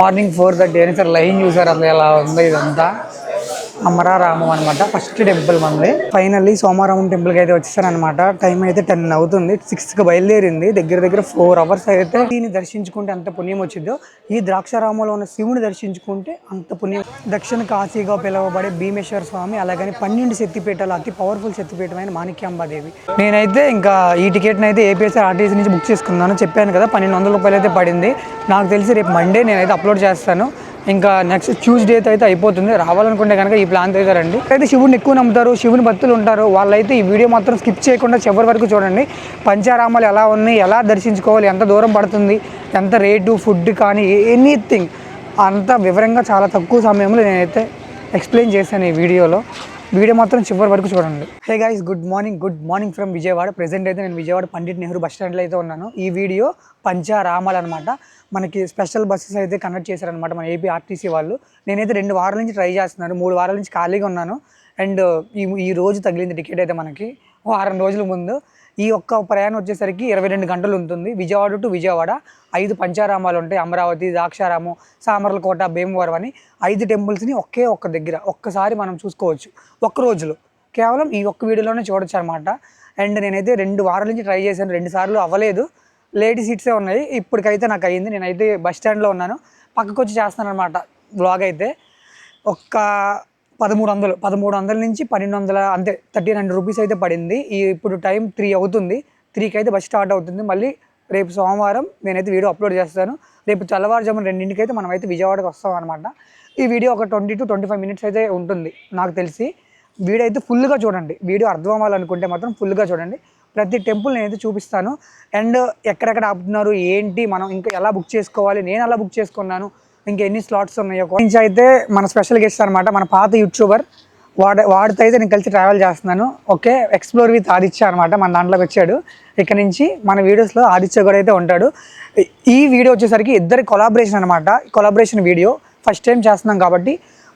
Morning four thirty అని sir line చూసారు అసలు ఎలా ఉందో ఇదంతా. అమరారామం అనమాట ఫస్ట్ టెంపుల్ మనది. ఫైనల్లీ సోమారామం టెంపుల్కి అయితే వచ్చేసాను అనమాట టైం అయితే టెన్ అవుతుంది సిక్స్కి బయలుదేరింది. దగ్గర దగ్గర ఫోర్ అవర్స్ అయితే దీన్ని దర్శించుకుంటే అంత పుణ్యం వచ్చిందో ఈ ద్రాక్షారామంలో ఉన్న శివుని దర్శించుకుంటే అంత పుణ్యం. దక్షిణ కాశీగా పిలువబడే భీమేశ్వర స్వామి అలాగని పన్నెండు శక్తిపీఠాలు అతి పవర్ఫుల్ శక్తిపీఠమైన మాణిక్యాంబాదేవి. నేనైతే ఇంకా ఈ టికెట్ని అయితే ఏపీఎస్ఆర్ ఆర్టీసీ నుంచి బుక్ చేసుకున్నాను చెప్పాను కదా పన్నెండు వందల రూపాయలు అయితే పడింది. నాకు తెలిసి రేపు మండే నేనైతే అప్లోడ్ చేస్తాను. ఇంకా నెక్స్ట్ ట్యూస్డే అయితే అయిపోతుంది. రావాలనుకుంటే కనుక ఈ ప్లాన్ అయితే రండి. అయితే శివుడిని ఎక్కువ నమ్ముతారు శివుని భక్తులు ఉంటారు. వాళ్ళైతే ఈ వీడియో మాత్రం స్కిప్ చేయకుండా చివరి వరకు చూడండి. పంచారామాలు ఎలా ఉన్నాయి ఎలా దర్శించుకోవాలి ఎంత దూరం పడుతుంది ఎంత రేటు ఫుడ్ కానీ ఎనీథింగ్ అంత వివరంగా చాలా తక్కువ సమయంలో నేనైతే ఎక్స్ప్లెయిన్ చేశాను ఈ వీడియోలో. వీడియో మాత్రం చివరి వరకు చూడండి. Hey guys good morning good morning from Vijayawada. Present అయితే నేను విజయవాడ పండిట్ నెహ్రూ బస్ స్టాండ్లో అయితే ఉన్నాను. ఈ వీడియో పంచారామాలు అనమాట మనకి స్పెషల్ బస్సెస్ అయితే కండక్ట్ చేశారనమాట మన ఏపీ ఆర్టీసీ వాళ్ళు. నేనైతే రెండు వారాల నుంచి ట్రై చేస్తున్నాను. మూడు వారాల నుంచి ఖాళీగా ఉన్నాను. అండ్ uh, ఈ ఈ రోజు తగిలింది టికెట్ అయితే మనకి. వారం రోజుల ముందు. ఈ ఒక్క ప్రయాణం వచ్చేసరికి ఇరవై రెండు గంటలు ఉంటుంది. విజయవాడ టు విజయవాడ ఐదు పంచారామాలు ఉంటాయి. అమరావతి ద్రాక్షారామం సామర్లకోట భీమవరం అని ఐదు టెంపుల్స్ని ఒకే ఒక్క దగ్గర ఒక్కసారి మనం చూసుకోవచ్చు. ఒక్క రోజులో. కేవలం ఈ ఒక్క వీడియోలోనే చూడొచ్చు అనమాట అండ్ నేనైతే రెండు వారాల నుంచి ట్రై చేశాను. రెండు సార్లు అవ్వలేదు. లేడీ సీట్సే ఉన్నాయి. ఇప్పటికైతే నాకు అయ్యింది. నేనైతే బస్ స్టాండ్లో ఉన్నాను. పక్కకు వచ్చి చేస్తాను అనమాట బ్లాగ్ అయితే. ఒక్క పదమూడు వందలు పదమూడు వందల నుంచి పన్నెండు వందల అంతే థర్టీ నైన్ రూపీస్ అయితే పడింది. ఈ ఇప్పుడు టైం త్రీ అవుతుంది. త్రీకి అయితే బస్ స్టార్ట్ అవుతుంది. మళ్ళీ రేపు సోమవారం నేనైతే వీడియో అప్లోడ్ చేస్తాను. రేపు తెల్లవారుజామున రెండింటికి అయితే మనం అయితే విజయవాడకి వస్తాం అనమాట ఈ వీడియో ఒక twenty to twenty five minutes అయితే ఉంటుంది నాకు తెలిసి. వీడియో అయితే ఫుల్గా చూడండి. వీడియో అర్థం అవ్వాలనుకుంటే మాత్రం ఫుల్గా చూడండి. ప్రతి టెంపుల్ నేనైతే చూపిస్తాను. అండ్ ఎక్కడెక్కడ ఆపుతున్నారు ఏంటి మనం ఇంకా ఎలా బుక్ చేసుకోవాలి నేను ఎలా బుక్ చేసుకున్నాను ఇంకా ఎన్ని స్లాట్స్ ఉన్నాయో నుంచి అయితే మన స్పెషల్ గెస్ట్ అనమాట మన పాత యూట్యూబర్. వాడ వాడితో అయితే నేను కలిసి ట్రావెల్ చేస్తున్నాను. ఓకే ఎక్స్ప్లోర్ విత్ ఆదిత్య అనమాట మన దాంట్లోకి వచ్చాడు. ఇక్కడ నుంచి మన వీడియోస్లో ఆదిత్య కూడా అయితే ఉంటాడు. ఈ వీడియో వచ్చేసరికి ఇద్దరి కొలాబరేషన్ అనమాట కొలాబరేషన్ వీడియో ఫస్ట్ టైం చేస్తున్నాం కాబట్టి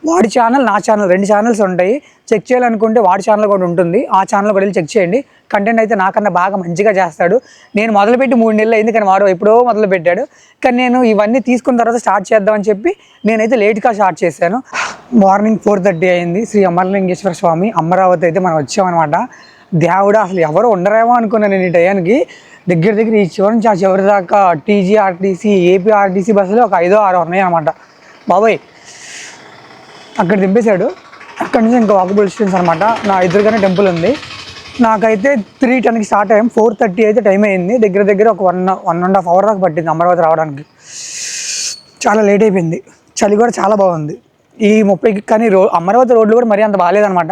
వాడి ఛానల్ నా ఛానల్ రెండు ఛానల్స్ ఉంటాయి. చెక్ చేయాలనుకుంటే వాడి ఛానల్ కూడా ఉంటుంది. ఆ ఛానల్ కూడా వెళ్ళి చెక్ చేయండి. కంటెంట్ అయితే నాకన్నా బాగా మంచిగా చేస్తాడు. నేను మొదలుపెట్టి మూడు నెలలు అయింది కానీ వాడు ఎప్పుడో మొదలు పెట్టాడు కానీ నేను ఇవన్నీ తీసుకున్న తర్వాత స్టార్ట్ చేద్దామని చెప్పి నేనైతే లేట్గా స్టార్ట్ చేశాను. మార్నింగ్ ఫోర్ థర్టీ అయింది. శ్రీ అమరలింగేశ్వర స్వామి అమరావతి అయితే మనం వచ్చామన్నమాట. దేవుడు అసలు ఎవరు ఉండరేమో అనుకున్నాను నేను ఈ టయానికి. దగ్గర దగ్గర ఈ చివరి నుంచి ఆ చివరి దాకా టీజీఆర్టీసీ ఏపీఆర్టీసీ బస్సులు ఒక ఐదో ఆరో ఉన్నాయి అనమాట బాబాయ్ అక్కడ దింపేశాడు. అక్కడ నుంచి ఇంకా వాకబుల్ డిస్టెన్స్ అనమాట నా ఎదురుగానే టెంపుల్ ఉంది. నాకైతే త్రీ టెన్కి స్టార్ట్ అయ్యాం. ఫోర్ థర్టీ అయితే టైం అయింది దగ్గర దగ్గర ఒక one one and half hour దాకా పట్టింది అమరావతి రావడానికి. చాలా లేట్ అయిపోయింది. చలి కూడా చాలా బాగుంది. ఈ ముప్పైకి కానీ రో అమరావతి రోడ్లు కూడా మరీ అంత బాగాలేదనమాట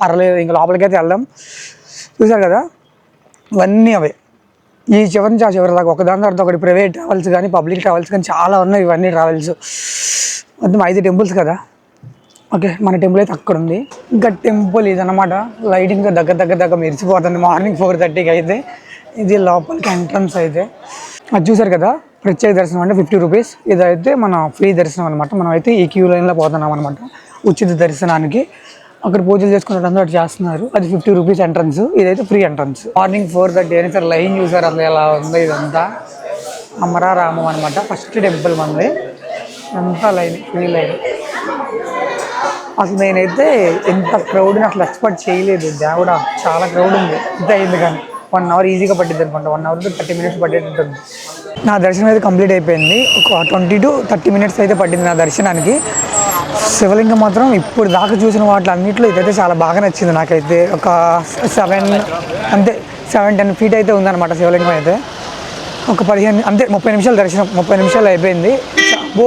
పర్లేదు ఇంకా లోపలికైతే వెళ్దాం. చూసారు కదా? ఇవన్నీ అవే. ఈ చివరి నుంచి ఆ చివరి దాకా. ఒకదాని తర్వాత ఒకటి. ప్రైవేట్ ట్రావెల్స్ కానీ పబ్లిక్ ట్రావెల్స్ కానీ చాలా ఉన్నాయి ఇవన్నీ ట్రావెల్స్ మొత్తం ఐదు టెంపుల్స్ కదా? ఓకే మన టెంపుల్ అయితే అక్కడ ఉంది ఇంకా టెంపుల్ ఇదనమాట లైటింగ్ దగ్గర దగ్గర దగ్గర మెరిసిపోతుంది. మార్నింగ్ ఫోర్ థర్టీకి అయితే ఇది లోపలికి ఎంట్రన్స్ అయితే. అది చూసారు కదా? ప్రత్యేక దర్శనం అంటే ఫిఫ్టీ రూపీస్ ఇదైతే మన ఫ్రీ దర్శనం అనమాట మనం అయితే ఈ క్యూ లైన్లో పోతున్నాం అనమాట ఉచిత దర్శనానికి. అక్కడ పూజలు చేసుకున్నట్టు అటు చేస్తున్నారు. అది ఫిఫ్టీ రూపీస్ ఎంట్రన్స్ ఇదైతే free entrance morning four thirty అని సార్ లైన్ చూసారు అసలు ఎలా ఉందో ఇదంతా? అమరారామం అనమాట ఫస్ట్ టెంపుల్ మనది అంతా లైన్ ఫ్రీ లైన్. అసలు నేనైతే ఎంత క్రౌడ్ని అసలు ఎక్స్పెక్ట్ చేయలేదు. దేవుడా చాలా క్రౌడ్ ఉంది. ఇంత అయింది కానీ వన్ అవర్ ఈజీగా పట్టింది అనుకుంటా. వన్ అవర్ థర్టీ మినిట్స్ పట్టేటట్టుంది నా దర్శనం అయితే కంప్లీట్ అయిపోయింది. ఒక ట్వంటీ టు థర్టీ మినిట్స్ అయితే పట్టింది నా దర్శనానికి. శివలింగం మాత్రం ఇప్పుడు దాకా చూసిన వాటి అన్నింటిలో ఇదైతే చాలా బాగా నచ్చింది నాకైతే. ఒక సెవెన్ అంతే సెవెన్ టెన్ ఫీట్ అయితే ఉందన్నమాట శివలింగం అయితే. ఒక పదిహేను అంతే ముప్పై నిమిషాలు దర్శనం ముప్పై నిమిషాలు అయిపోయింది. ఓ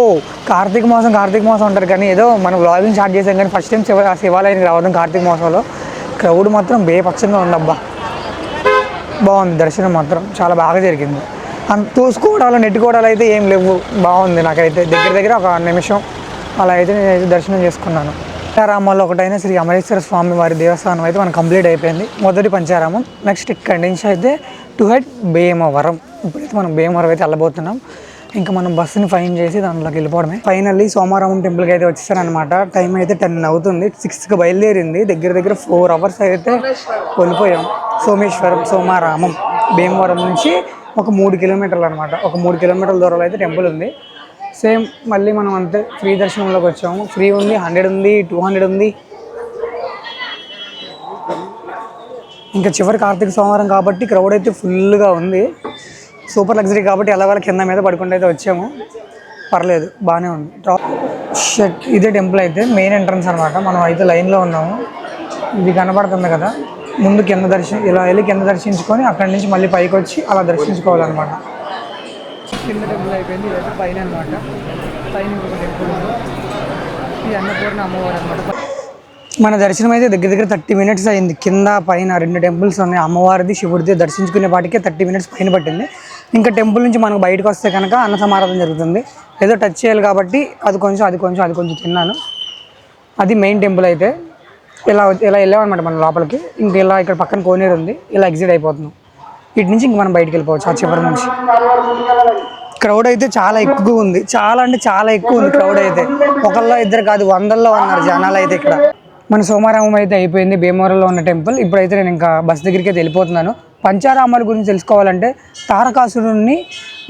కార్తీక మాసం కార్తీక మాసం అంటారు. కానీ ఏదో మనం వ్లాగింగ్ స్టార్ట్ చేసాం కానీ ఫస్ట్ టైం శివ శివాలయానికి రావడం కార్తీక మాసంలో. క్రౌడ్ మాత్రం బేపక్షంగా ఉండబ్బా బాగుంది దర్శనం మాత్రం చాలా బాగా జరిగింది. అంత తోసుకోవడాలు నెట్టుకోవడాలు అయితే ఏం లేవు. బాగుంది నాకైతే. దగ్గర దగ్గర ఒక నిమిషం అలా అయితే నేను దర్శనం చేసుకున్నాను. పంచారామాల్లో ఒకటైన శ్రీ అమరేశ్వర స్వామి వారి దేవస్థానం అయితే మనకు కంప్లీట్ అయిపోయింది. మొదటి పంచారామం నెక్స్ట్ ఇక్కడి నుంచి అయితే టు హెడ్ భీమవరం. ఇప్పుడైతే మనం భీమవరం అయితే వెళ్ళబోతున్నాం. ఇంకా మనం బస్సుని ఫైన్ చేసి దాంట్లోకి వెళ్ళిపోవడమే. ఫైనల్లీ సోమారామం టెంపుల్కి అయితే వచ్చేసారనమాట టైం అయితే టెన్ అవుతుంది. సిక్స్కి బయలుదేరింది. దగ్గర దగ్గర ఫోర్ అవర్స్ అయితే వెళ్ళిపోయాం. సోమేశ్వరం సోమారామం భీమవరం నుంచి ఒక మూడు కిలోమీటర్లు అనమాట ఒక మూడు కిలోమీటర్ల దూరంలో అయితే టెంపుల్ ఉంది. సేమ్ మళ్ళీ మనం అంతే ఫ్రీ దర్శనంలోకి వచ్చాము. ఫ్రీ ఉంది హండ్రెడ్ ఉంది టూ హండ్రెడ్ ఉంది. ఇంకా చివరి కార్తీక సోమవారం కాబట్టి క్రౌడ్ అయితే ఫుల్గా ఉంది. సూపర్ లగ్జరీ కాబట్టి ఎలా వాళ్ళ కింద మీద పడుకుంటూ అయితే వచ్చాము. పర్లేదు బాగానే ఉంది. టాప్ షట్ ఇదే టెంపుల్ అయితే మెయిన్ ఎంట్రన్స్ అనమాట మనం అయితే లైన్లో ఉన్నాము. ఇది కనబడుతుంది కదా. ముందు కింద దర్శనం ఇలా వెళ్ళి కింద దర్శించుకొని అక్కడి నుంచి మళ్ళీ పైకి వచ్చి అలా దర్శించుకోవాలన్నమాట. కింద టెంపుల్ అయిపోయింది. ఇదైతే పైన అనమాట పైన ఇంకొక టెంపుల్ ఉంది. ఇది అన్నపూర్ణ అమ్మవారు అనమాట మన దర్శనం అయితే దగ్గర దగ్గర థర్టీ మినిట్స్ అయింది. కింద పైన రెండు టెంపుల్స్ ఉన్నాయి. అమ్మవారిది శివుడిది దర్శించుకునే వాటికే థర్టీ మినిట్స్ పైన పట్టింది. ఇంకా టెంపుల్ నుంచి మనకు బయటకు వస్తే కనుక అన్న సమారాధన జరుగుతుంది. ఏదో టచ్ చేయాలి కాబట్టి అది కొంచెం అది కొంచెం అది కొంచెం తిన్నాను. అది మెయిన్ టెంపుల్ అయితే. ఇలా ఇలా వెళ్ళామన్నమాట మన లోపలికి. ఇంక ఇలా ఇక్కడ పక్కన కోనేరు ఉంది. ఇలా ఎగ్జిట్ అయిపోతున్నాం. ఇటు నుంచి ఇంక మనం బయటికి వెళ్ళిపోవచ్చు ఆ చివరి నుంచి. క్రౌడ్ అయితే చాలా ఎక్కువ ఉంది. చాలా అంటే చాలా ఎక్కువ ఉంది క్రౌడ్ అయితే. ఒకళ్ళో ఇద్దరు కాదు వందల్లో ఉన్నారు జనాలు అయితే ఇక్కడ. మన సోమారామం అయితే అయిపోయింది. భీమవరంలో ఉన్న టెంపుల్. ఇప్పుడైతే నేను ఇంకా బస్ దగ్గరికి అయితే వెళ్ళిపోతున్నాను. పంచారామాల గురించి తెలుసుకోవాలంటే తారకాసురుడిని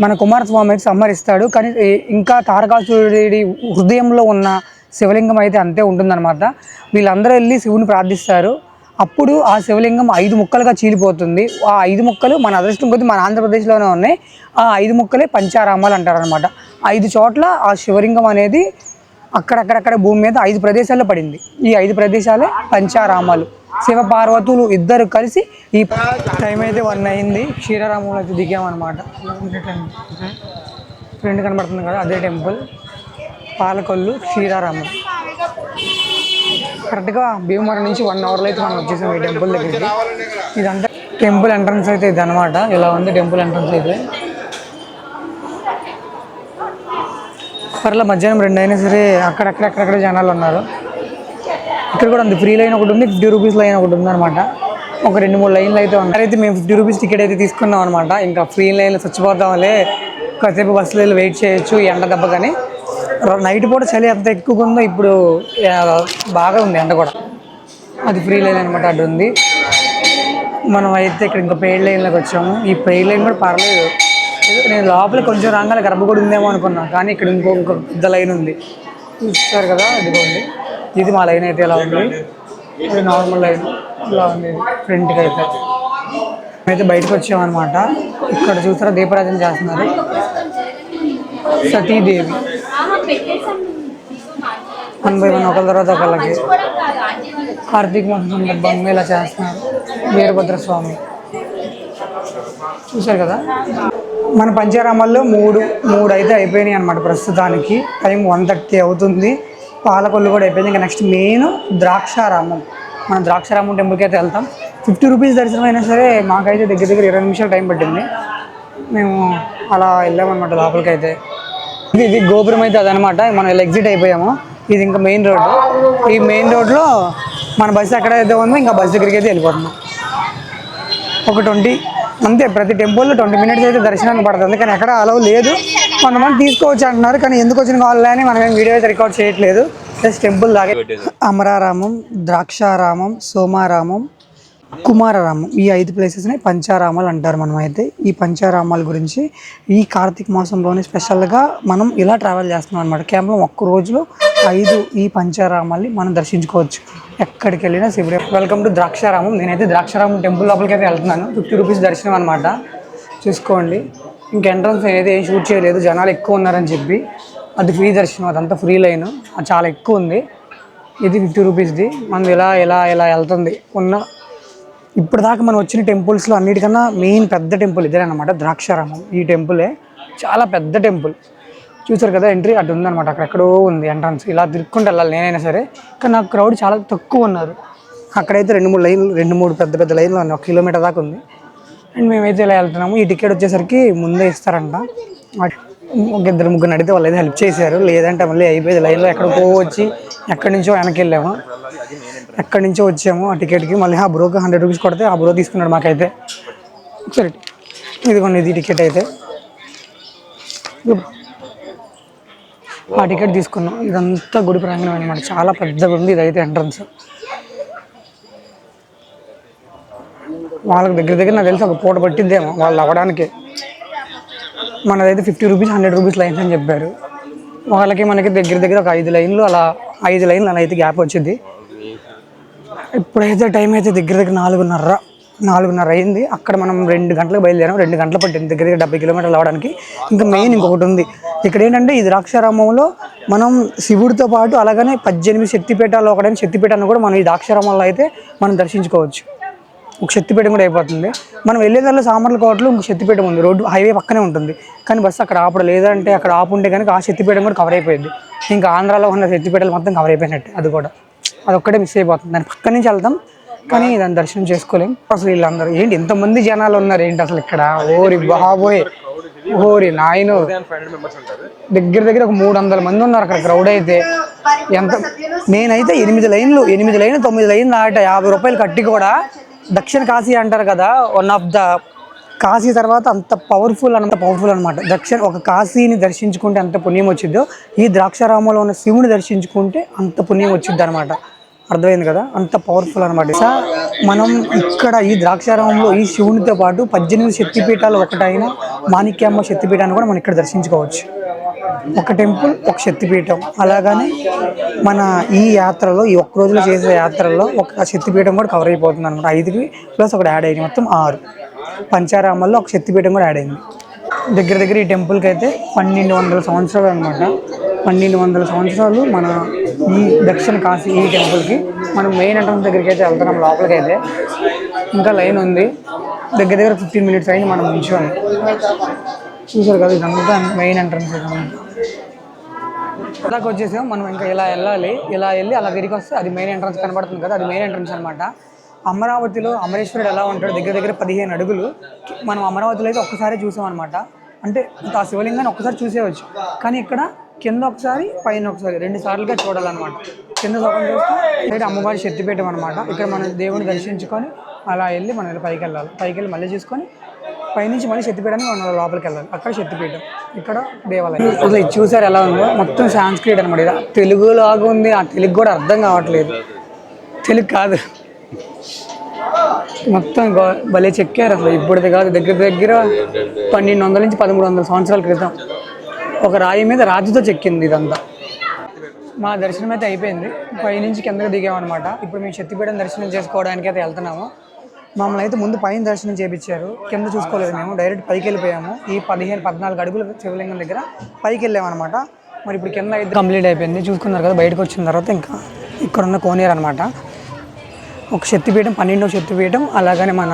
మన కుమారస్వామి అయితే సంహరిస్తాడు. కానీ ఇంకా తారకాసురుడి హృదయంలో ఉన్న శివలింగం అయితే అంతే ఉంటుందన్నమాట. వీళ్ళందరూ వెళ్ళి శివుని ప్రార్థిస్తారు. అప్పుడు ఆ శివలింగం ఐదు ముక్కలుగా చీలిపోతుంది. ఆ ఐదు ముక్కలు మన అదృష్టం కొద్ది మన ఆంధ్రప్రదేశ్లోనే ఉన్నాయి. ఆ ఐదు ముక్కలే పంచారామాలు అంటారనమాట ఐదు చోట్ల ఆ శివలింగం అనేది అక్కడక్కడక్కడ భూమి మీద ఐదు ప్రదేశాల్లో పడింది. ఈ ఐదు ప్రదేశాలే పంచారామాలు. శివ పార్వతులు ఇద్దరు కలిసి ఈ టైం అయితే వన్ అయింది. క్షీరారామంలో అయితే దిగామన్నమాట. ఫ్రెండ్ కనబడుతుంది కదా అదే టెంపుల్. పాలకొల్లు క్షీరారామం కరెక్ట్గా భీమవరం నుంచి వన్ అవర్లో అయితే మనం వచ్చేసాం ఈ టెంపుల్ దగ్గరికి. ఇదంతా టెంపుల్ ఎంట్రన్స్ అయితే ఇది అనమాట ఇలా ఉంది టెంపుల్ ఎంట్రన్స్ అయితే? పర్ల మధ్యాహ్నం రెండు అయినా సరే అక్కడక్కడ అక్కడక్కడ జనాలు ఉన్నారు. ఇక్కడ కూడా ఉంది. ఫ్రీ లైన్ ఒకటి ఉంది ఫిఫ్టీ రూపీస్ లైన్ ఒకటి ఉంది అనమాట ఒక రెండు మూడు లైన్లు అయితే ఉన్నాయి. అయితే మేము ఫిఫ్టీ రూపీస్ టికెట్ అయితే తీసుకున్నాం అనమాట ఇంకా ఫ్రీ లైన్లో చచ్చిపోతాంలే. కాసేపు బస్సులో వెళ్ళి వెయిట్ చేయొచ్చు ఎండ దెబ్బ కానీ. నైట్ పూట చలి ఎంత ఎక్కువగా ఉందో ఇప్పుడు బాగా ఉంది ఎండ కూడా. అది ఫ్రీ లైన్ అనమాట అటు ఉంది. మనం అయితే ఇక్కడ ఇంకా పెయిడ్ లైన్లోకి వచ్చాము. ఈ పెయిడ్ లైన్ కూడా పర్లేదు. నేను లోపల కొంచెం రంగాల గర్భగుడి ఉందేమో అనుకున్నాను కానీ ఇక్కడ ఇంకో ఇంకో పెద్ద లైన్ ఉంది. చూస్తారు కదా అదిగోండి ఇది మా లైన్ అయితే ఇలా ఉంది? ఇది నార్మల్ లైన్. ఇలా ఉంది. ఫ్రంట్కి అయితే. అయితే బయటకు వచ్చామన్నమాట. ఇక్కడ చూసారా దీపరాజన చేస్తున్నారు. సతీదేవి. వన్ బై వన్ ఒకరి తర్వాత ఒకళ్ళకి. కార్తీక మాసం సందర్భంగా ఇలా చేస్తున్నారు. వీరభద్ర స్వామి. చూశారు కదా? మన పంచారామాల్లో మూడు మూడు అయితే అయిపోయినాయి అనమాట ప్రస్తుతానికి. టైం వన్ థర్టీ అవుతుంది. పాలకొల్లు కూడా అయిపోయింది. ఇంకా నెక్స్ట్ మెయిన్ ద్రాక్షారామం. మనం ద్రాక్షారామం టెంపుల్కి అయితే వెళ్తాం. ఫిఫ్టీ రూపీస్ దర్శనం అయినా సరే మాకైతే దగ్గర దగ్గర ఇరవై నిమిషాలు టైం పట్టింది. మేము అలా వెళ్ళామన్నమాట లోపలికి అయితే ఇది ఇది గోపురం అయితే అదనమాట మనం ఇలా ఎగ్జిట్ అయిపోయాము. ఇది ఇంకా మెయిన్ రోడ్డు ఈ మెయిన్ రోడ్లో మన బస్సు ఎక్కడైతే ఉందో ఇంకా బస్ దగ్గరికి అయితే వెళ్ళిపోతున్నాం. ఒక ట్వంటీ అంతే. ప్రతి టెంపుల్లో ట్వంటీ మినిట్స్ అయితే దర్శనానికి పడుతుంది. కానీ ఎక్కడ అలవ్ లేదు. కొంతమంది తీసుకోవచ్చు అంటున్నారు కానీ ఎందుకు వచ్చిన కావాలని మనం ఏం వీడియో అయితే రికార్డ్ చేయట్లేదు. జస్ట్ టెంపుల్ దాకా అమరారామం ద్రాక్షారామం సోమారామం కుమారరామం ఈ ఐదు ప్లేసెస్ని పంచారామాలు అంటారు మనం అయితే ఈ పంచారామాల గురించి ఈ కార్తీక మాసంలోనే స్పెషల్గా మనం ఇలా ట్రావెల్ చేస్తున్నాం అనమాట కేవలం ఒక్క రోజులో ఐదు ఈ పంచారామాల్ని మనం దర్శించుకోవచ్చు. ఎక్కడికి వెళ్ళినా శివుడే. Welcome to Draksharamam. నేనైతే ద్రాక్షారామం టెంపుల్ లోపలికి అయితే వెళ్తున్నాను. ఫిఫ్టీ రూపీస్ దర్శనం అనమాట చూసుకోండి. ఇంక ఎంట్రన్స్ అయితే ఏం షూట్ చేయలేదు. జనాలు ఎక్కువ ఉన్నారని చెప్పి. అది ఫ్రీ దర్శనం. అదంతా ఫ్రీ లైన్. అది చాలా ఎక్కువ ఉంది. ఇది ఫిఫ్టీ రూపీస్ది మనం ఇలా ఇలా ఇలా వెళ్తుంది. ఉన్న ఇప్పుడు దాకా మనం వచ్చిన టెంపుల్స్లో అన్నిటికన్నా మెయిన్ పెద్ద టెంపుల్ ఇదే అనమాట ద్రాక్షారామం. ఈ టెంపులే చాలా పెద్ద టెంపుల్ చూసారు కదా ఎంట్రీ అటు ఉందన్నమాట. అక్కడెక్కడో ఉంది ఎంట్రన్స్ ఇలా తిరుక్కుంటూ వెళ్ళాలి నేనైనా సరే. కానీ నాకు క్రౌడ్ చాలా తక్కువ ఉన్నారు. అక్కడైతే రెండు మూడు లైన్లు రెండు మూడు పెద్ద పెద్ద లైన్లు ఉన్నాయి. ఒక కిలోమీటర్ దాకా ఉంది. అండ్ మేమైతే ఇలా వెళ్తున్నాము. ఈ టికెట్ వచ్చేసరికి ముందే ఇస్తారంట. ఒక ఇద్దరు ముగ్గురు అడిగితే వాళ్ళు అయితే హెల్ప్ చేశారు. లేదంటే మళ్ళీ అయిపోయింది. లైన్లో ఎక్కడికో వచ్చి ఎక్కడి నుంచో వెనక్కి వెళ్ళాము. ఎక్కడి నుంచో వచ్చాము ఆ టికెట్కి. మళ్ళీ ఆ బ్రోకి హండ్రెడ్ రూపీస్ కొడితే ఆ బ్రో తీసుకున్నాడు మాకైతే. సరే. ఇదిగోండి ఇది టికెట్ అయితే. ఆ టికెట్ తీసుకున్నాం. ఇదంతా గుడి ప్రాంగణం అనమాట చాలా పెద్దగా ఉంది ఇదైతే ఎంట్రన్స్. వాళ్ళకి దగ్గర దగ్గర నాకు తెలిసి ఒక పూట పట్టిద్దేమో వాళ్ళు అవ్వడానికి. మనదైతే fifty rupees hundred rupees lines అని చెప్పారు. వాళ్ళకి మనకి దగ్గర దగ్గర ఒక ఐదు లైన్లు అలా ఐదు లైన్లు అలా అయితే గ్యాప్ వచ్చింది. ఇప్పుడైతే టైం అయితే దగ్గర దగ్గర నాలుగున్నర నాలుగున్నర అయింది. అక్కడ మనం రెండు గంటలకు బయలుదేరాం రెండు గంటలు పట్టింది. దగ్గర దగ్గర డెబ్బై కిలోమీటర్లు అవ్వడానికి. ఇంకా మెయిన్ ఇంకొకటి ఉంది. ఇక్కడ ఏంటంటే ఈ ద్రాక్షారామంలో మనం శివుడితో పాటు అలాగనే పద్దెనిమిది శక్తిపీఠాలు ఒకటైన శక్తిపీఠాన్ని కూడా మనం ఈ ద్రాక్షారామంలో అయితే మనం దర్శించుకోవచ్చు. ఒక శక్తిపీఠం కూడా అయిపోతుంది. మనం వెళ్ళేదారిలో సామర్ల కోటలో ఇంకో శక్తిపీఠం ఉంది. రోడ్డు హైవే పక్కనే ఉంటుంది. కానీ బస్సు అక్కడ ఆపడం లేదంటే అక్కడ ఆపుంటే కనుక ఆ శక్తిపీఠం కూడా కవర్ అయిపోయింది. ఇంకా ఆంధ్రాలో ఉన్న శక్తిపీఠాలు మొత్తం కవర్ అయిపోయినట్టు అది కూడా. అదొక్కటే మిస్ అయిపోతుంది. దాని పక్క నుంచి వెళ్తాం. కానీ దాన్ని దర్శనం చేసుకోలేం. అసలు వీళ్ళందరూ ఏంటి ఎంతమంది జనాలు ఉన్నారు? ఏంటి అసలు ఇక్కడ? ఓరి బాబోయ్! ఓరి నాయను! దగ్గర దగ్గర ఒక మూడు వందల మంది ఉన్నారు అక్కడ క్రౌడ్ అయితే. ఎంత? నేనైతే ఎనిమిది లైన్లు ఎనిమిది లైన్లు తొమ్మిది లైన్లు ఆట. యాభై రూపాయలు కట్టి కూడా దక్షిణ కాశీ అంటారు కదా వన్ ఆఫ్ ద కాశీ తర్వాత అంత పవర్ఫుల్ అంత పవర్ఫుల్ అనమాట దక్షిణ ఒక కాశీని దర్శించుకుంటే అంత పుణ్యం వచ్చిద్దో ఈ ద్రాక్షారామంలో ఉన్న శివుని దర్శించుకుంటే అంత పుణ్యం వచ్చిద్ది అనమాట అర్థమైంది కదా? అంత పవర్ఫుల్ అనమాట సార్ మనం ఇక్కడ ఈ ద్రాక్షారామంలో ఈ శివునితో పాటు పద్దెనిమిది శక్తిపీఠాలు ఒకటైన మాణిక్యమ్మ శక్తిపీఠాన్ని కూడా మనం ఇక్కడ దర్శించుకోవచ్చు. ఒక టెంపుల్ ఒక శక్తిపీఠం. అలాగని మన ఈ యాత్రలో ఈ ఒక్క రోజులో చేసే యాత్రలో ఒక శక్తిపీఠం కూడా కవర్ అయిపోతుంది అనమాట ఐదుకి ప్లస్ ఒకటి యాడ్ అయింది మొత్తం ఆరు. పంచారామాల్లో ఒక శక్తిపీఠం కూడా యాడ్ అయింది. దగ్గర దగ్గర ఈ టెంపుల్కి అయితే పన్నెండు వందల సంవత్సరాలు అనమాట పన్నెండు వందల సంవత్సరాలు మన ఈ దక్షిణ కాశీ ఈ టెంపుల్కి. మనం మెయిన్ ఎంట్రన్స్ దగ్గరికి అయితే వెళ్తున్నాం లోపలికి అయితే. ఇంకా లైన్ ఉంది. దగ్గర దగ్గర ఫిఫ్టీన్ మినిట్స్ అయింది మనం నిల్చొని. చూసారు కదా ఇదంతా మెయిన్ ఎంట్రన్స్ ఇదంతా వచ్చేసాం. మనం ఇంకా ఇలా వెళ్ళాలి. ఇలా వెళ్ళి అలా తిరిగి వస్తే అది మెయిన్ ఎంట్రన్స్ కనబడుతుంది కదా అది మెయిన్ ఎంట్రన్స్ అనమాట అమరావతిలో అమరేశ్వరుడు ఎలా ఉంటాడు? దగ్గర దగ్గర పదిహేను అడుగులు. మనం అమరావతిలో అయితే ఒక్కసారి చూసామన్నమాట అనమాట అంటే ఆ శివలింగాన్ని ఒక్కసారి చూసేవచ్చు కానీ ఇక్కడ కింద ఒకసారి పైన ఒకసారి రెండు సార్లుగా చూడాలన్నమాట. కింద సగం చూస్తే అమ్మవారి శక్తిపీఠం అనమాట ఇక్కడ మనం దేవుని దర్శించుకొని అలా వెళ్ళి మనం పైకి వెళ్ళాలి. పైకి వెళ్ళి మళ్ళీ చూసుకొని పైనుంచి మళ్ళీ శక్తిపీఠానికి మనం లోపలికి వెళ్ళాలి. అక్కడ శక్తిపీఠం. ఇక్కడ దేవాలయం. అసలు ఇది చూసారు ఎలా ఉందో? మొత్తం సాంస్క్రిట్ అనమాట ఇది తెలుగులాగా ఉంది. ఆ తెలుగు కూడా అర్థం కావట్లేదు. తెలుగు కాదు. మొత్తం భలే చెక్కారు అసలు. ఇప్పటిది కాదు. దగ్గర దగ్గర పన్నెండు వందల నుంచి పదమూడు వందల సంవత్సరాల క్రితం. ఒక రాయి మీద రాతితో చెక్కింది ఇదంతా. మా దర్శనం అయితే అయిపోయింది. పైనుంచి కిందకి దిగామన్నమాట. ఇప్పుడు మేము శక్తిపీఠం దర్శనం చేసుకోవడానికి అయితే వెళ్తున్నాము. మమ్మల్ని అయితే ముందు పైన దర్శనం చేయించారు కింద చూసుకోలేదు మేము. డైరెక్ట్ పైకి వెళ్ళిపోయాము. ఈ పదిహేను పద్నాలుగు అడుగుల శివలింగం దగ్గర పైకి వెళ్ళామన్నమాట. మరి ఇప్పుడు కింద అయితే కంప్లీట్ అయిపోయింది. చూసుకున్నారు కదా బయటకు వచ్చిన తర్వాత ఇంకా ఇక్కడ ఉన్న కోనేరు అనమాట ఒక శక్తిపీఠం పన్నెండవ శక్తిపీఠం అలాగనే మన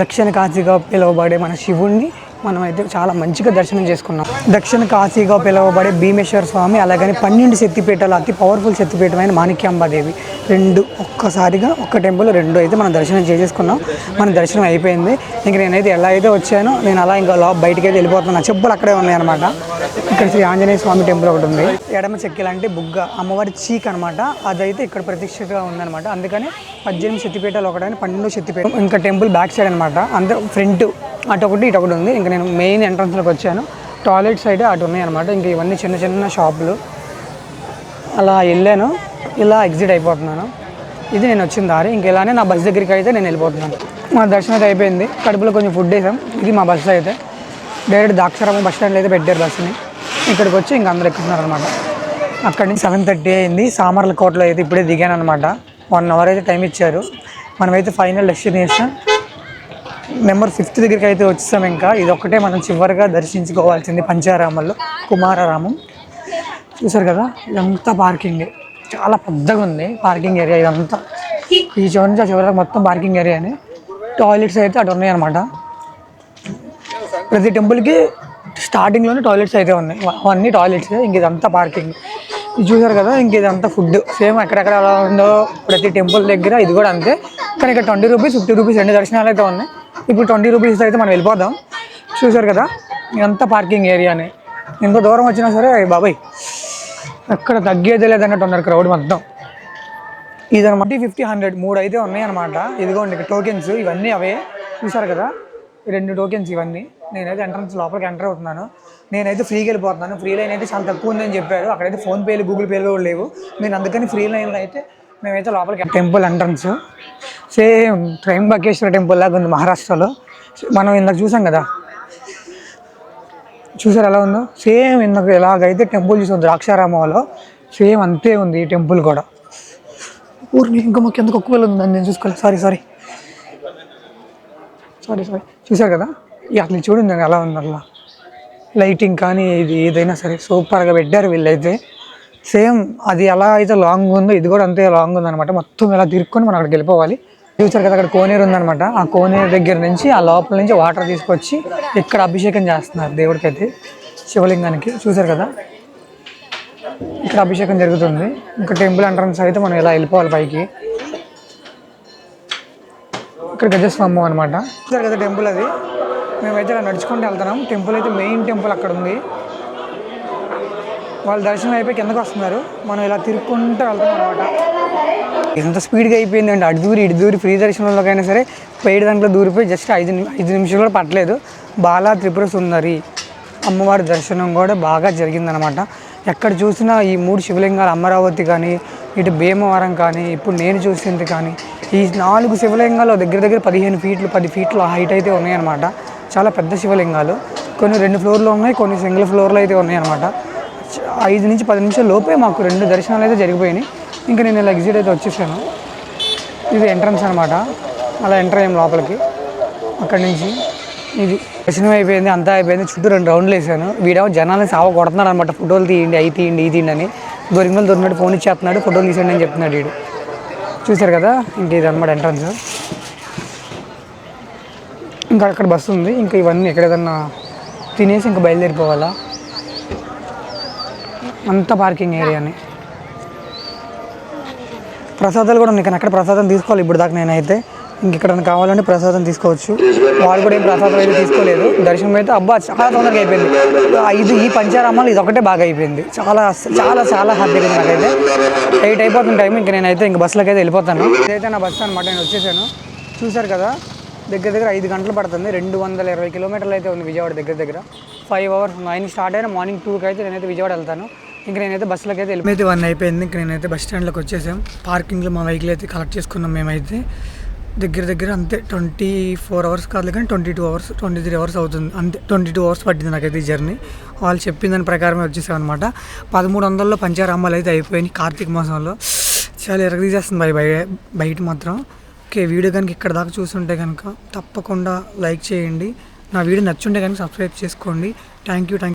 దక్షిణ కాశీగా పిలువబడే మన శివుణ్ణి మనం అయితే చాలా మంచిగా దర్శనం చేసుకున్నాం. దక్షిణ కాశీగా పిలువబడే భీమేశ్వర స్వామి అలాగని పన్నెండు శక్తిపీఠాలు అతి పవర్ఫుల్ శక్తిపీఠమైన మాణిక్యాంబాదేవి. రెండు ఒక్కసారిగా ఒక్క టెంపుల్ రెండు అయితే మనం దర్శనం చేసేసుకున్నాం. మన దర్శనం అయిపోయింది. ఇంక నేనైతే ఎలా అయితే వచ్చానో నేను అలా ఇంకా లో బయటికి అయితే వెళ్ళిపోతున్నా. చెప్పులు అక్కడే ఉన్నాయన్నమాట. ఇక్కడ శ్రీ ఆంజనేయ స్వామి టెంపుల్ ఒకటి ఉంది. ఎడమ చెక్కిలు అంటే బుగ్గ అమ్మవారి చీక్ అనమాట అదైతే ఇక్కడ ప్రతిష్ఠగా ఉందన్నమాట. అందుకని పద్దెనిమిది శక్తిపీఠాలు ఒకటని పన్నెండు శక్తిపీఠం ఇంకా టెంపుల్ బ్యాక్ సైడ్ అనమాట అందరూ ఫ్రంట్ అటు ఒకటి ఇటు ఒకటి ఉంది. ఇంకా నేను మెయిన్ ఎంట్రన్స్లోకి వచ్చాను. టాయిలెట్ సైడ్ అటు ఉన్నాయన్నమాట. ఇంకా ఇవన్నీ చిన్న చిన్న షాపులు. అలా వెళ్ళాను. ఇలా ఎగ్జిట్ అయిపోతున్నాను. ఇది నేను వచ్చిన దారి. ఇంక ఇలానే నా బస్ దగ్గరికి అయితే నేను వెళ్ళిపోతున్నాను. మా దర్శనం అయితే అయిపోయింది. కడుపులో కొంచెం ఫుడ్ వేసాం. ఇది మా బస్సు అయితే. డైరెక్ట్ దాక్షారామం బస్ స్టాండ్లో అయితే పెట్టారు బస్సుని. ఇక్కడికి వచ్చి ఇంక అందరు ఎక్కుతున్నారు అనమాట అక్కడి నుంచి సెవెన్ థర్టీ అయింది. సామర్ల సామర్లకోటలో అయితే ఇప్పుడే దిగాను అనమాట వన్ అవర్ అయితే టైం ఇచ్చారు. మనమైతే ఫైనల్ డెస్టినేషన్. నెంబర్ ఫిఫ్త్ దగ్గరికి అయితే వచ్చేసాం ఇంకా. ఇది ఒక్కటే మనం చివరిగా దర్శించుకోవాల్సింది పంచారామంలో కుమారరామం. చూసారు కదా ఇదంతా పార్కింగ్. చాలా పెద్దగా ఉంది పార్కింగ్ ఏరియా ఇదంతా. ఈ చివరి నుంచి ఆ చివరి మొత్తం పార్కింగ్ ఏరియాని. టాయిలెట్స్ అయితే అటు ఉన్నాయి అనమాట ప్రతి టెంపుల్కి స్టార్టింగ్లోనే టాయిలెట్స్ అయితే ఉన్నాయి. వ- అవన్నీ టాయిలెట్స్ ఇంక ఇదంతా పార్కింగ్. ఇది చూసారు కదా ఇంక ఇదంతా ఫుడ్. సేమ్ ఎక్కడెక్కడ ఎలా ఉందో ప్రతి టెంపుల్ దగ్గర ఇది కూడా అంతే. కానీ ఇక్కడ ట్వంటీ రూపీస్ ఫిఫ్టీ రూపీస్ రెండు దర్శనాలు అయితే ఉన్నాయి. ఇప్పుడు ట్వంటీ రూపీస్ అయితే మనం వెళ్ళిపోదాం. చూసారు కదా? ఇదంతా పార్కింగ్ ఏరియానే ఎంత దూరం వచ్చినా సరే బాబాయ్. ఎక్కడ తగ్గేదే లేదన్నట్టు ఉన్నారు క్రౌడ్ మొత్తం. ఇదనమాట ఫిఫ్టీ హండ్రెడ్. మూడు అయితే ఉన్నాయి అనమాట ఇదిగోండి టోకెన్స్ ఇవన్నీ అవే. చూసారు కదా? రెండు టోకెన్స్ ఇవన్నీ. నేనైతే ఎంట్రన్స్ లోపలికి ఎంటర్ అవుతున్నాను. నేనైతే ఫ్రీకి వెళ్ళిపోతున్నాను. ఫ్రీ లైన్ అయితే చాలా తక్కువ ఉందని చెప్పారు. అక్కడైతే ఫోన్పేలు గూగుల్ పేలు కూడా లేవు. నేను అందుకని ఫ్రీ లైన్లో అయితే మేమైతే లోపలికి temple entrance. Same Trimbakeshwar temple లాగా ఉంది మహారాష్ట్రలో. మనం ఇందాక చూసాం కదా? చూసారు ఎలా ఉందో? సేమ్ ఇందాక ఎలాగైతే టెంపుల్ చూసాం ద్రాక్షారామంలో సేమ్ అంతే ఉంది ఈ టెంపుల్ కూడా. ఊరిని ఇంకా మాకు ఎందుకు ఒక్క ఉంది నేను చూసుకోలేదు సారీ సారీ సారీ సారీ చూసారు కదా? అట్లా చూడండి నేను ఎలా ఉంది అలా లైటింగ్ కానీ ఇది ఏదైనా సరే సూపర్గా పెట్టారు వీళ్ళైతే. సేమ్ అది ఎలా అయితే లాంగ్ ఉందో ఇది కూడా అంతే లాంగ్ ఉందన్నమాట. మొత్తం ఇలా తిరుక్కొని మనం అక్కడికి వెళ్ళిపోవాలి. ఫ్యూచర్ కదా అక్కడ కోనేరు ఉందన్నమాట. ఆ కోనేరు దగ్గర నుంచి ఆ లోపల నుంచి వాటర్ తీసుకొచ్చి ఇక్కడ అభిషేకం చేస్తున్నారు దేవుడికి అయితే శివలింగానికి. చూసారు కదా? ఇక్కడ అభిషేకం జరుగుతుంది. ఇంకా టెంపుల్ ఎంట్రన్స్ అయితే మనం ఇలా వెళ్ళిపోవాలి పైకి. ఇక్కడ గజస్వామం అనమాట చూసారు కదా టెంపుల్ అది? మేమైతే ఇలా నడుచుకుంటూ వెళ్తున్నాం. టెంపుల్ అయితే మెయిన్ టెంపుల్ అక్కడ ఉంది. వాళ్ళు దర్శనం అయిపోయి కిందకు వస్తున్నారు. మనం ఇలా తిరుక్కుంటూ వెళ్తాం అనమాట ఎంత స్పీడ్గా అయిపోయిందండి. అటు దూరి ఇటు దూరి ఫ్రీ దర్శనంలోకైనా సరే పెయిడ్ దాంట్లో దూరిపోయి జస్ట్ ఐదు ఐదు నిమిషాలు కూడా పట్టలేదు. బాలా త్రిపుర సుందరి అమ్మవారి దర్శనం కూడా బాగా జరిగిందనమాట ఎక్కడ చూసినా ఈ మూడు శివలింగాలు అమరావతి కానీ ఇటు భీమవరం కానీ ఇప్పుడు నేను చూసింది కానీ ఈ నాలుగు శివలింగాలు దగ్గర దగ్గర పదిహేను ఫీట్లు పది ఫీట్ల హైట్ అయితే ఉన్నాయన్నమాట. చాలా పెద్ద శివలింగాలు. కొన్ని రెండు ఫ్లోర్లు ఉన్నాయి కొన్ని సింగిల్ ఫ్లోర్లు అయితే ఉన్నాయన్నమాట. ఐదు నుంచి పది నిమిషాల లోపే మాకు రెండు దర్శనాలు అయితే జరిగిపోయినాయి. ఇంకా నేను ఇలా ఎగ్జిట్ అయితే వచ్చేసాను. ఇది ఎంట్రన్స్ అనమాట అలా ఎంటర్ అయ్యాం లోపలికి. అక్కడి నుంచి ఇది దర్శనం అయిపోయింది అంతా అయిపోయింది. చుట్టూ రెండు రౌండ్లు వేసాను. వీడేమో జనాలని సావ కొడుతున్నాడు అనమాట ఫోటోలు తీయండి అవి తీయండి ఇది తీయండి అని. దొరికిన దొరికినట్టు ఫోన్ ఇచ్చేస్తున్నాడు ఫోటోలు తీసేయండి అని చెప్తున్నాడు వీడు. చూశారు కదా? ఇంక ఇది అనమాట ఎంట్రన్స్ ఇంకా అక్కడ బస్సు ఉంది. ఇంకా ఇవన్నీ ఎక్కడేదన్నా తినేసి ఇంకా బయలుదేరిపోవాలా? అంత పార్కింగ్ ఏరియాని ప్రసాదాలు కూడా ఉన్నాయి కానీ అక్కడ ప్రసాదం తీసుకోవాలి ఇప్పుడు దాకా నేనైతే. ఇంకెక్కడ కావాలంటే ప్రసాదం తీసుకోవచ్చు. వాడు కూడా ఏం ప్రసాదం అయితే తీసుకోలేదు. దర్శనం అయితే అబ్బా చాలా తొందరగా అయిపోయింది. ఇది ఈ పంచారామాలు ఇది ఒకటే బాగా అయిపోయింది. చాలా చాలా చాలా హ్యాపీగా నాకైతే. ఎయిట్ అయిపోతుంది టైం ఇంకా నేనైతే ఇంక బస్సులోకి అయితే వెళ్ళిపోతాను. ఇదైతే నా బస్సు అనమాట నేను వచ్చేసాను. చూశారు కదా దగ్గర దగ్గర ఐదు గంటలు పడుతుంది. రెండు వందల ఇరవై కిలోమీటర్లు అయితే ఉంది విజయవాడ దగ్గర దగ్గర. ఫైవ్ అవర్స్ నైన్ స్టార్ట్ అయిన మార్నింగ్ టూకి అయితే నేనైతే విజయవాడ వెళ్తాను. ఇంకా నేనైతే బస్సులోకి అయితే వెళ్ళి వన్ అయిపోయింది. ఇంకా నేనైతే బస్ స్టాండ్లోకి వచ్చేసాం. పార్కింగ్లో మా వెహికల్ అయితే కలెక్ట్ చేసుకున్నాం మేమైతే. దగ్గర దగ్గర అంతే ట్వంటీ ఫోర్ అవర్స్ కాదు కానీ twenty two hours twenty three hours అవుతుంది. అంతే ట్వంటీ టూ అవర్స్ పట్టింది నాకైతే ఈ జర్నీ వాళ్ళు చెప్పిన దాని ప్రకారమే వచ్చేసాం అనమాట పదమూడు వందల్లో పంచారామాలు అయితే అయిపోయినాయి కార్తీక మాసంలో. చాలా ఎరగదీసేస్తుంది బయ బయ బయట మాత్రం. ఓకే వీడియో కనుక ఇక్కడ దాకా చూస్తుంటే కనుక తప్పకుండా లైక్ చేయండి. నా వీడియో నచ్చుంటే కనుక సబ్స్క్రైబ్ చేసుకోండి. Thank you thank